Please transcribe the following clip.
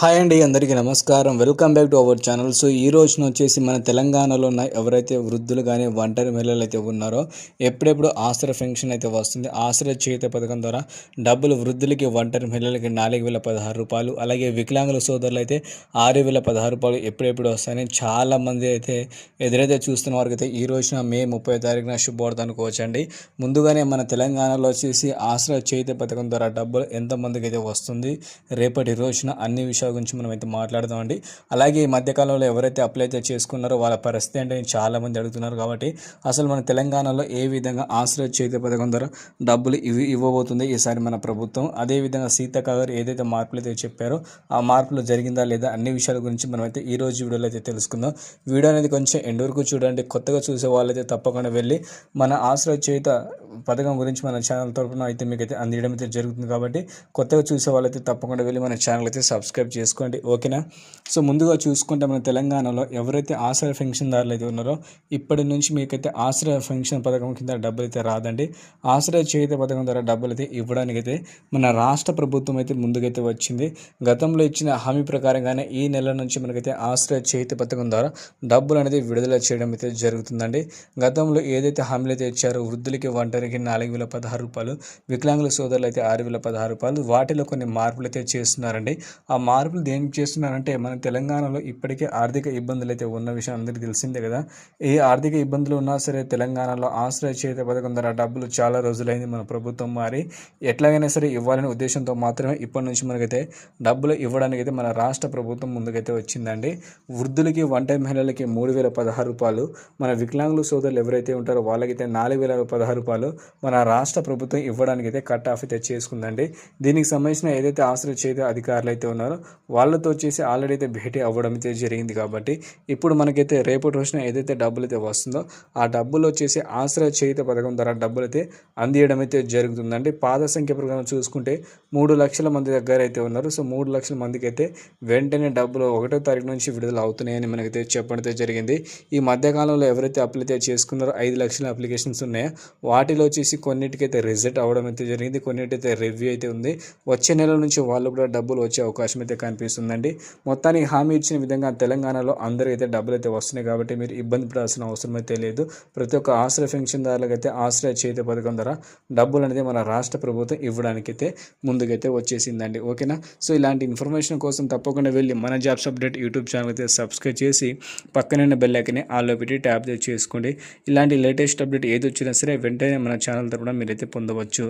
Hi అండి అందరికీ నమస్కారం. Welcome back to our channel. So ఈ రోజున వచ్చేసి మన తెలంగాణలో ఉన్న ఎవరైతే వృద్ధులు కానీ ఒంటరి మహిళలు అయితే ఉన్నారో ఎప్పుడెప్పుడు ఆసరా ఫెన్షన్ అయితే వస్తుంది. ఆసరా చేత పథకం ద్వారా డబ్బులు వృద్ధులకి ఒంటరి మహిళలకి నాలుగు వేల పదహారు రూపాయలు అలాగే వికలాంగుల సోదరులు అయితే ఆరు వేల పదహారు రూపాయలు ఎప్పుడెప్పుడు వస్తాయని చాలామంది అయితే ఎదురైతే చూస్తున్న వారికి అయితే ఈ రోజున మే ముప్పై తారీఖున శుభవార్త అనుకోవచ్చండి. ముందుగానే మన తెలంగాణలో వచ్చేసి ఆసరా చేత పథకం ద్వారా డబ్బులు ఎంతమందికి అయితే వస్తుంది రేపటి రోజున అన్ని విషయాలు గురించి మనం అయితే మాట్లాడదామండి అలాగే ఈ మధ్యకాలంలో ఎవరైతే అప్లై అయితే చేసుకున్నారో వాళ్ళ పరిస్థితి అంటే చాలామంది అడుగుతున్నారు కాబట్టి అసలు మన తెలంగాణలో ఏ విధంగా ఆశ్రయ చేతి పథకం ద్వారా డబ్బులు ఇవి ఇవ్వబోతుంది? ఈసారి మన ప్రభుత్వం అదేవిధంగా సీతక్క గారు ఏదైతే మార్పులు అయితే చెప్పారో ఆ మార్పులు జరిగిందా లేదా అన్ని విషయాల గురించి మనం అయితే ఈ రోజు వీడియోలో అయితే తెలుసుకుందాం. వీడియో అనేది కొంచెం ఎండ్ వరకు చూడండి. కొత్తగా చూసే వాళ్ళైతే తప్పకుండా వెళ్ళి మన ఆశ్రయ చేత పథకం గురించి మన ఛానల్ తరఫున అయితే మీకు అయితే అందించడం అయితే జరుగుతుంది కాబట్టి కొత్తగా చూసే వాళ్ళైతే తప్పకుండా వెళ్ళి మన ఛానల్ అయితే సబ్స్క్రైబ్ చేసుకోండి. ఓకేనా? సో ముందుగా చూసుకుంటే మన తెలంగాణలో ఎవరైతే ఆశ్రయ పెన్షన్దారులు అయితే ఉన్నారో ఇప్పటి నుంచి మీకైతే ఆశ్రయ పెన్షన్ పథకం కింద డబ్బులు అయితే రాదండి. ఆశ్రయ చేత పథకం ద్వారా డబ్బులు అయితే ఇవ్వడానికైతే మన రాష్ట్ర ప్రభుత్వం అయితే ముందుకైతే వచ్చింది. గతంలో ఇచ్చిన హామీ ప్రకారంగానే ఈ నెల నుంచి మనకైతే ఆశ్రయ చేతి పథకం ద్వారా డబ్బులు అనేది విడుదల చేయడం అయితే జరుగుతుందండి. గతంలో ఏదైతే హామీలు అయితే ఇచ్చారో వృద్ధులకి ఒంటరికి నాలుగు వేల పదహారు రూపాయలు వికలాంగుల సోదరులు అయితే ఆరు వేల పదహారు రూపాయలు వాటిలో కొన్ని మార్పులు అయితే చేస్తున్నారండి. ఆ మార్పులు దేనికి చేస్తున్నారంటే మన తెలంగాణలో ఇప్పటికే ఆర్థిక ఇబ్బందులు అయితే ఉన్న విషయం అందరికీ తెలిసిందే కదా. ఏ ఆర్థిక ఇబ్బందులు ఉన్నా సరే తెలంగాణలో ఆశ్రయ చేత పథకం ద్వారా డబ్బులు చాలా రోజులైంది మన ప్రభుత్వం మారి. ఎట్లాగైనా సరే ఇవ్వాలనే ఉద్దేశంతో మాత్రమే ఇప్పటి నుంచి మనకైతే డబ్బులు ఇవ్వడానికి అయితే మన రాష్ట్ర ప్రభుత్వం ముందుకైతే వచ్చిందండి. వృద్ధులకి వన్ టైం మహిళలకి మూడు వేల పదహారు రూపాయలు మన వికలాంగుల సోదరులు ఎవరైతే ఉంటారో వాళ్ళకైతే నాలుగు వేల పదహారు రూపాయలు మన రాష్ట్ర ప్రభుత్వం ఇవ్వడానికి అయితే కట్ ఆఫ్ అయితే చేసుకుందండి. దీనికి సంబంధించిన ఏదైతే ఆశ్రయ చేత అధికారులు అయితే ఉన్నారో వాళ్ళతో వచ్చేసి ఆల్రెడీ అయితే భేటీ అవ్వడం అయితే జరిగింది కాబట్టి ఇప్పుడు మనకైతే రేపటి రోజున ఏదైతే డబ్బులు అయితే వస్తుందో ఆ డబ్బులు వచ్చేసి ఆశ్రయ చేయుత పథకం ద్వారా డబ్బులు అయితే అందియడం అయితే జరుగుతుందండి. పాద సంఖ్య ప్రకారం చూసుకుంటే మూడు లక్షల మంది దగ్గర అయితే ఉన్నారు. సో మూడు లక్షల మందికి అయితే వెంటనే డబ్బులు ఒకటో తారీఖు నుంచి విడుదల అవుతున్నాయని మనకైతే చెప్పడం అయితే జరిగింది. ఈ మధ్యకాలంలో ఎవరైతే అప్లై అయితే చేసుకున్నారో ఐదు లక్షల అప్లికేషన్స్ ఉన్నాయో? వాటిలో వచ్చేసి కొన్నిటికైతే రిజల్ట్ అవ్వడం అయితే జరిగింది. కొన్నిటికైతే రివ్యూ అయితే ఉంది. వచ్చే నెల నుంచి వాళ్ళు కూడా డబ్బులు వచ్చే అవకాశం అయితే కనిపిస్తుందండి. మొత్తానికి హామీ ఇచ్చిన విధంగా తెలంగాణలో అందరూ అయితే డబ్బులు అయితే వస్తున్నాయి కాబట్టి మీరు ఇబ్బంది పడాల్సిన అవసరం అయితే లేదు. ప్రతి ఒక్క ఆశ్రయ పెన్షన్ దారులకైతే ఆశ్రయ చేతి పథకం ద్వారా డబ్బులు అనేది మన రాష్ట్ర ప్రభుత్వం ఇవ్వడానికి అయితే ముందుకైతే వచ్చేసిందండి. ఓకేనా? సో ఇలాంటి ఇన్ఫర్మేషన్ కోసం తప్పకుండా వెళ్ళి మన జాబ్స్ అప్డేట్ యూట్యూబ్ ఛానల్ అయితే సబ్స్క్రైబ్ చేసి పక్కన బెల్ ఐకనే ఆల్లో పెట్టి ట్యాప్ చేసుకోండి. ఇలాంటి లేటెస్ట్ అప్డేట్ ఏది వచ్చినా సరే వెంటనే మన ఛానల్ తరపున మీరైతే పొందవచ్చు.